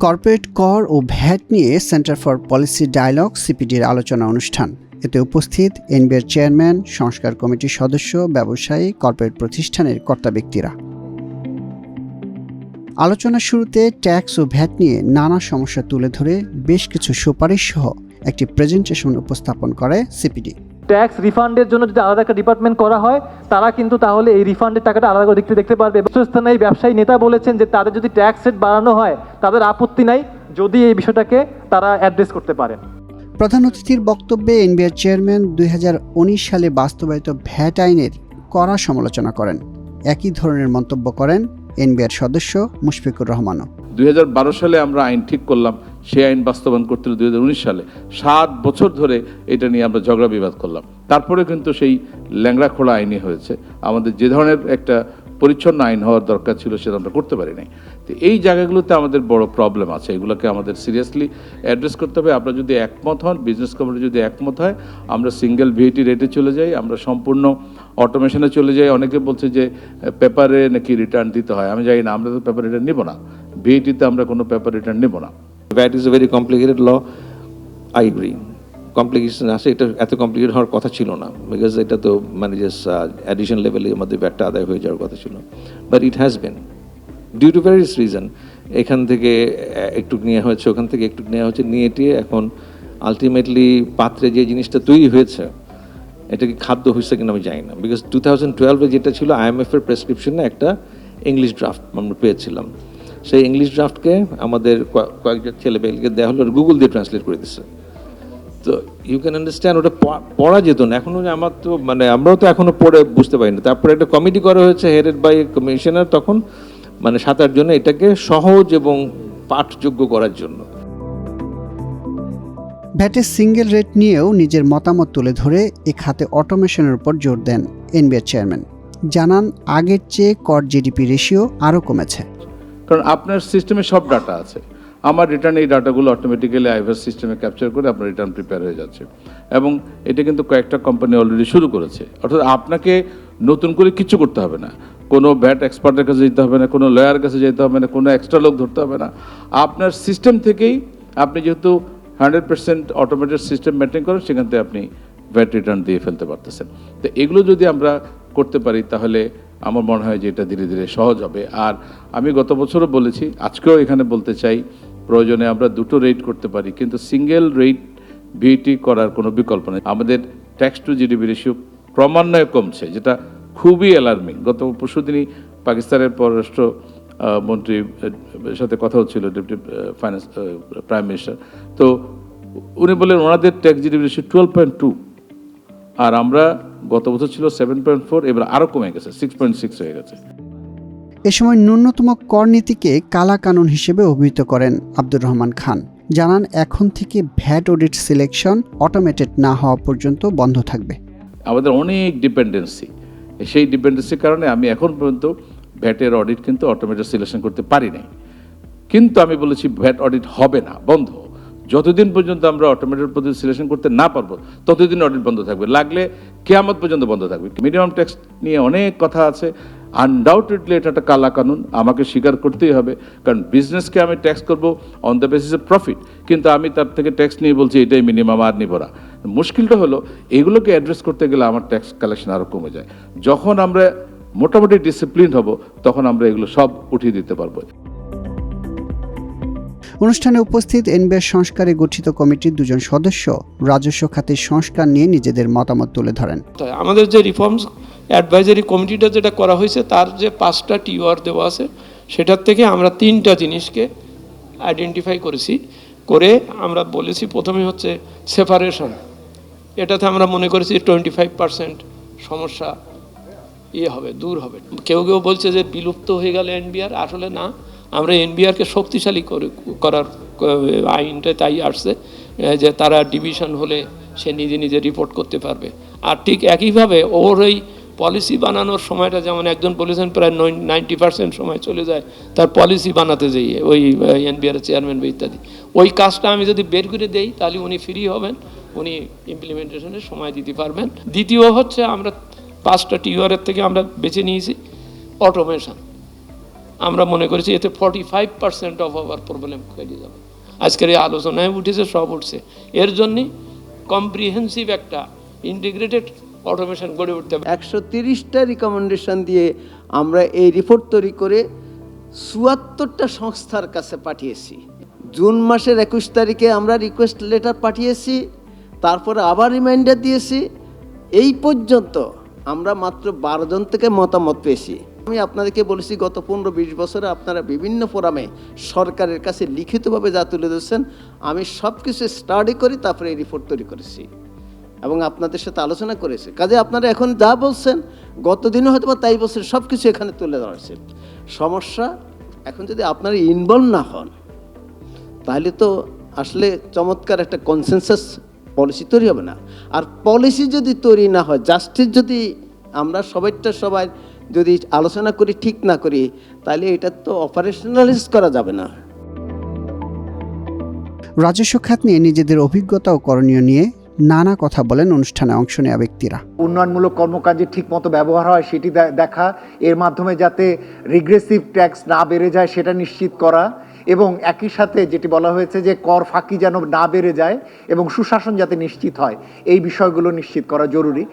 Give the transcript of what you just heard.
Corporate কর ও VAT নিয়ে সেন্টার ফর পলিসি ডায়ালগ, সিপিডির আলোচনা অনুষ্ঠান। এতে উপস্থিত এনবিআর চেয়ারম্যান, সংস্কার কমিটির সদস্য, ব্যবসায়ী, কর্পোরেট প্রতিষ্ঠানের কর্তা ব্যক্তিরা। আলোচনার শুরুতে ট্যাক্স ও ভ্যাট নিয়ে নানা সমস্যা তুলে ধরে বেশ কিছু সুপারিশ সহ একটি প্রেজেন্টেশন উপস্থাপন করে সিপিডি। ট্যাক্স রিফান্ডের জন্য যদি আলাদা একটা ডিপার্টমেন্ট করা হয় তারা কিন্তু তাহলে এই রিফান্ডের টাকাটা আলাদা করে দেখতে দেখতে পারবে। স্থানীয় ব্যবসায়ী নেতা বলেছেন যে তাদের যদি ট্যাক্স রেট বাড়ানো হয় তাদের আপত্তি নাই যদি এই বিষয়টাকে তারা অ্যাড্রেস করতে পারেন। প্রধান অতিথির বক্তব্যে এনবিআর চেয়ারম্যান দুই হাজার উনিশ সালে বাস্তবায়িত ভ্যাট আইনের কড়া সমালোচনা করেন। একই ধরনের মন্তব্য করেন এনবিআর সদস্য মুশফিকুর রহমানও। দুই হাজার বারো সালে আমরা আইন ঠিক করলাম সেই আইন বাস্তবায়ন করতে হাজার উনিশ সালে। সাত বছর ধরে এটা নিয়ে আমরা ঝগড়া বিবাদ করলাম। তারপরে কিন্তু সেই ল্যাংড়া খোলা আইনই হয়েছে। আমাদের যে ধরনের একটা পরিচ্ছন্ন আইন হওয়ার দরকার ছিল সেটা আমরা করতে পারি নাই। তো এই জায়গাগুলোতে আমাদের বড় প্রবলেম আছে। এগুলোকে আমাদের সিরিয়াসলি অ্যাড্রেস করতে হবে। আপনারা যদি একমত হন বিজনেস কমিটি যদি একমত হয়, আমরা সিঙ্গেল ভিএটি রেটে চলে যাই, আমরা সম্পূর্ণ অটোমেশনে চলে যাই। অনেকে বলছে যে পেপারে নাকি রিটার্ন দিতে হয়? আমি জানি না, আমরা তো পেপার রিটার্ন নিব না। ভিএটিতে আমরা কোনো পেপার রিটার্ন নেব না। VAT is a very complicated law I agree. Complication আছে, এটা এত কমপ্লিকেট হওয়ার কথা ছিল না বিকজ এটা তো মানে জাস্ট অ্যাডিশন লেভেলে আমাদের ব্যাটটা আদায় হয়ে যাওয়ার কথা ছিল। But it has been due to various reason এখান থেকে একটু নেওয়া হয়েছে, ওখান থেকে একটু নেওয়া হচ্ছে নিয়ে টিয়ে এখন আলটিমেটলি পাত্রে যে জিনিসটা তৈরি হয়েছে, এটা কি খাদ্য হয়েছে কিনা আমি জানি না। বিকজ টু থাউজেন্ড টুয়েলভে যেটা ছিল আইএমএফ এর প্রেসক্রিপশনে একটা ইংলিশ ড্রাফট আমরা পেয়েছিলাম। সেই ইংলিশ ড্রাফটকে আমাদের কয়- কয়েকজন ছেলেমেয়েকে দেওয়া হলো গুগল দিয়ে ট্রান্সলেট করে দিচ্ছে তো ইউ ক্যান আন্ডারস্ট্যান্ড ওটা পড়া যেত না। এখনও আমার তো মানে আমরাও তো এখনও পড়ে বুঝতে পারি না তারপরে একটা কমিটি করা হয়েছে হেডেড বাই কমিশনার তখন। মানে সাত জন্য এটাকে সহজ এবং পাঠযোগ্য করার জন্য। ভ্যাটের সিঙ্গেল রেট নিয়েও নিজের মতামত তুলে ধরে এ খাতে অটোমেশনের উপর জোর দেন এনবিআর চেয়ারম্যান জানান, আগের চেয়ে কর জিডিপি রেশিও আরও কমেছে। কারণ আপনার সিস্টেমে সব ডাটা আছে। আমার রিটার্ন এই ডাটাগুলো অটোমেটিক্যালি আইভার সিস্টেমে ক্যাপচার করে আপনার রিটার্ন প্রিপেয়ার হয়ে যাচ্ছে। এবং এটা কিন্তু কয়েকটা কোম্পানি অলরেডি শুরু করেছে। অর্থাৎ আপনাকে নতুন করে কিছু করতে হবে না। কোনো ব্যাট এক্সপার্টের কাছে যেতে হবে না, কোনো লয়ার কাছে যেতে হবে না, কোনো এক্সট্রা লোক ধরতে হবে না। আপনার সিস্টেম থেকেই আপনি যেহেতু hundred percent automated system maintain করেন, সেখান থেকে আপনি ব্যাট রিটার্ন দিয়ে ফেলতে পারতেছেন। তো এগুলো যদি আমরা করতে পারি, তাহলে আমার মনে হয় যে এটা ধীরে ধীরে সহজ হবে। আর আমি গত বছরও বলেছি, আজকেও এখানে বলতে চাই, প্রয়োজনে আমরা দুটো রেট করতে পারি, কিন্তু সিঙ্গেল রেট ভিটি করার কোনো বিকল্প নেই। আমাদের ট্যাক্স টু জিডিপি রেশিও ক্রমান্বয়ে কমছে, যেটা খুবই অ্যালার্মিং গত পরশুদিনই পাকিস্তানের পররাষ্ট্র মন্ত্রী সাথে কথা হচ্ছিল ডেপুটি ফাইন্যান্স প্রাইম মিনিস্টার তো উনি বললেন, ওনাদের tax GDP ratio twelve point two আর আমরা গত বছর ছিল সেভেন পয়েন্ট ফোর এবার আরও কমে গেছে সিক্স পয়েন্ট সিক্স হয়ে গেছে। এ সময় ন্যূনতম কর নীতিকে কালা কানুন হিসেবে অভিহিত করেন আব্দুর রহমান খান। জানান এখন থেকে ভ্যাট অডিট সিলেকশন অটোমেটেড না হওয়া পর্যন্ত বন্ধ থাকবে। আমাদের অনেক ডিপেন্ডেন্সি সেই ডিপেন্ডেন্সির কারণে আমি এখন পর্যন্ত ভ্যাটের অডিট কিন্তু অটোমেটেড সিলেকশন করতে পারি নাই। কিন্তু আমি বলেছি ভ্যাট অডিট হবে না বন্ধ। যতদিন পর্যন্ত আমরা অটোমেটেড পদ্ধতি সিলেকশন করতে না পারব, ততদিন অডিট বন্ধ থাকবে। লাগলে কেয়ামত পর্যন্ত বন্ধ থাকবে। মিনিমাম ট্যাক্স নিয়ে অনেক কথা আছে। আনডাউটেডলি এটা একটা কালা কানুন। আমাকে স্বীকার করতেই হবে। কারণ বিজনেসকে আমি ট্যাক্স করব on the basis of profit কিন্তু আমি তার থেকে ট্যাক্স নিয়ে বলছি, এটাই মিনিমাম আর নিব না। মুশকিলটা হলো, এগুলোকে অ্যাড্রেস করতে গেলে আমার ট্যাক্স কালেকশন আরও কমে যায়। যখন আমরা মোটামুটি ডিসিপ্লিন হব, তখন আমরা এগুলো সব উঠিয়ে দিতে পারব। অনুষ্ঠানে উপস্থিত এনবিআর সংস্কারে গঠিত কমিটির দুজন সদস্য রাজস্ব খাতের সংস্কার নিয়ে নিজেদের মতামত তুলে ধরেন। আমাদের যে রিফর্মস অ্যাডভাইজারি কমিটিটা যেটা করা হয়েছে, তার যে পাঁচটা টিওয়ার দেওয়া আছে, সেটার থেকে আমরা তিনটা জিনিসকে আইডেন্টিফাই করেছি। করে আমরা বলেছি প্রথমে হচ্ছে সেপারেশন এটাতে আমরা মনে করেছি টোয়েন্টি ফাইভ পার্সেন্ট সমস্যা ইয়ে হবে, দূর হবে। কেউ কেউ বলছে যে বিলুপ্ত হয়ে গেল এনবিআর, আসলে না। আমরা এনবিআরকে শক্তিশালী করে, করার আইনটা তাই আসছে যে তারা ডিভিশন হলে সে নিজে নিজে রিপোর্ট করতে পারবে। আর ঠিক একইভাবে ওর ওই পলিসি বানানোর সময়টা যেমন একজন বলেছেন, প্রায় নাইনটি পার্সেন্ট সময় চলে যায়, তার পলিসি বানাতে যাইয়ে ওই এনবিআর চেয়ারম্যান বা ইত্যাদি। ওই কাজটা আমি যদি বের করে দেই, তাহলে উনি ফ্রি হবেন, উনি ইমপ্লিমেন্টেশনের সময় দিতে পারবেন। দ্বিতীয় হচ্ছে আমরা পাঁচটা টিউআরের থেকে আমরা বেছে নিয়েছি অটোমেশন আমরা মনে করেছি এতে forty five percent of our problem কেটে যাবে। আজকের এই আলোচনায় উঠেছে, সব উঠছে। এর জন্যই কম্প্রিহেন্সিভ একটা ইন্টিগ্রেটেড অটোমেশন গড়ে উঠতে হবে। একশো তিরিশটা রিকমেন্ডেশন দিয়ে আমরা এই রিপোর্ট তৈরি করে চুয়াত্তরটা সংস্থার কাছে পাঠিয়েছি। জুন মাসের একুশ তারিখে আমরা রিকোয়েস্ট লেটার পাঠিয়েছি, তারপরে আবার রিমাইন্ডার দিয়েছি। এই পর্যন্ত আমরা মাত্র বারো জন থেকে মতামত পেয়েছি। আমি আপনাদেরকে বলেছি, গত পনেরো বিশ বছরে আপনারা বিভিন্ন ফোরামে সরকারের কাছে লিখিতভাবে যা তুলে ধরছেন, আমি সব কিছু স্টাডি করি, তারপরে এই রিপোর্ট তৈরি করেছি। এবং আপনাদের সাথে আলোচনা করেছে। কাজে আপনারা এখন যা বলছেন গত দিনও হয়তো বা তাই বলছেন সব কিছু এখানে তুলে ধরা হয়েছে। সমস্যা, এখন যদি আপনারা ইনভলভ না হন, তাহলে তো আসলে চমৎকার একটা কনসেনসাস পলিসি তৈরি হবে না। আর পলিসি যদি তৈরি না হয় জাস্টিস যদি আমরা সবাইটা সবাই যদি আলোচনা করি ঠিক না করি তাহলে এটা তো অপারেশনালাইজ করা যাবে না। রাজস্ব খাত নিয়ে নিজেদের অভিজ্ঞতা ও করণীয় নিয়ে নানা কথা বলেন অনুষ্ঠানে অংশ নেওয়া ব্যক্তিরা। উন্নয়নমূলক কর্মকাজে ঠিকমতো ব্যবহার হয় সেটি দেখা এর মাধ্যমে যাতে রিগ্রেসিভ ট্যাক্স না বেড়ে যায় সেটা নিশ্চিত করা এবং একই সাথে যেটি বলা হয়েছে যে কর ফাঁকি যেন না বেড়ে যায় এবং সুশাসন যাতে নিশ্চিত হয় এই বিষয়গুলো নিশ্চিত করা জরুরি।